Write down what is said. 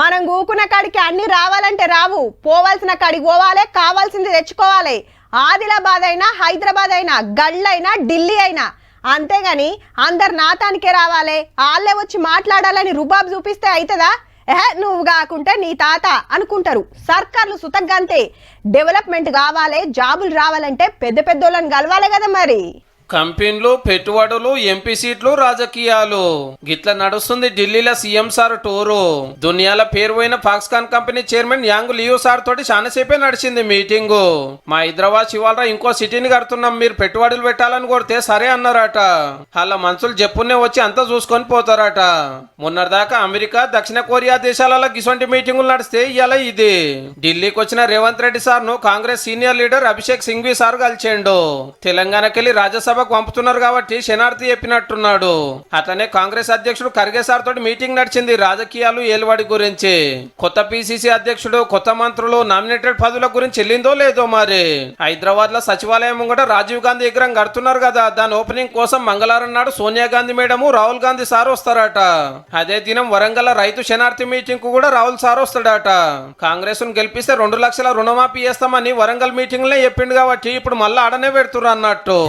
మనం కూకున్న కాడికి అన్ని రావాలంటే రావు. పోవాల్సిన కాడికి పోవాలి కావాల్సింది తెచ్చుకోవాలి. ఆదిలాబాద్ అయినా హైదరాబాద్ అయినా గళ్ళైనా ఢిల్లీ అయినా. అంతేగాని అందరు నాతానికే రావాలి. వాళ్ళే వచ్చి మాట్లాడాలని రుబాబ్ చూపిస్తే అవుతుందా ఏహే నువ్వు కాకుంటే నీ తాత అనుకుంటారు. సర్కార్లు సుతగ్గంతే డెవలప్మెంట్ కావాలి జాబులు రావాలంటే పెద్ద పెద్దోళ్ళని కలవాలి కదా మరి. కంపెనీలు పెట్టుబడులు ఎంపీ సీట్లు రాజకీయాలు. గిట్ల నడుస్తుంది ఢిల్లీలో సీఎం సార్ టూరు. దునియాల పేరు పోయిన Foxconn company chairman Young Liu sir తోటి చాలాసేపే నడిచింది మీటింగు. మా హైదరాబాద్ శివాలరా ఇంకో సిటీని కడుతున్నాం మీరు పెట్టుబడులు పెట్టాలని కొడితే సరే అన్నారట. అలా మనుషులు చెప్పునే వచ్చి అంతా చూసుకొని పోతారట. మొన్నటిదాకా అమెరికా దక్షిణ కొరియా దేశాలలో గిసొంటి మీటింగులు నడిస్తే ఇలా ఇది. ఢిల్లీకి వచ్చిన Revanth Reddy సార్ను Congress senior leader Abhishek Singhvi sir కలిచేండు తెలంగాణకెళ్ళి సభకు పంపుతున్నారు కాబట్టి శనార్థి చెప్పినట్టున్నాడు. అట్లనే కాంగ్రెస్ అధ్యక్షుడు ఖర్గే సార్ తోటి మీటింగ్ నడిచింది రాజకీయాలు ఏలువాడి గురించి. కొత్త పిసిసి అధ్యక్షుడు కొత్త మంత్రులు నామినేటెడ్ పదవుల గురించి వెళ్ళిందో లేదో మరి. హైదరాబాద్లో సచివాలయం కూడా రాజీవ్ గాంధీ విగ్రహం కడుతున్నారు కదా దాని ఓపెనింగ్ కోసం మంగళవారం నాడు సోనియా గాంధీ మేడము రాహుల్ గాంధీ సార్ వస్తారట. అదే దినం వరంగల్ రైతు శనార్థి మీటింగ్కు కూడా రాహుల్ సార్ వస్తాడట. కాంగ్రెస్ను గెలిపిస్తే రెండు లక్షల రుణమాఫీ చేస్తామని వరంగల్ మీటింగ్లో చెప్పిండు కాబట్టి ఇప్పుడు మళ్ళీ ఆడనే పెడుతున్నారు అన్నట్టు.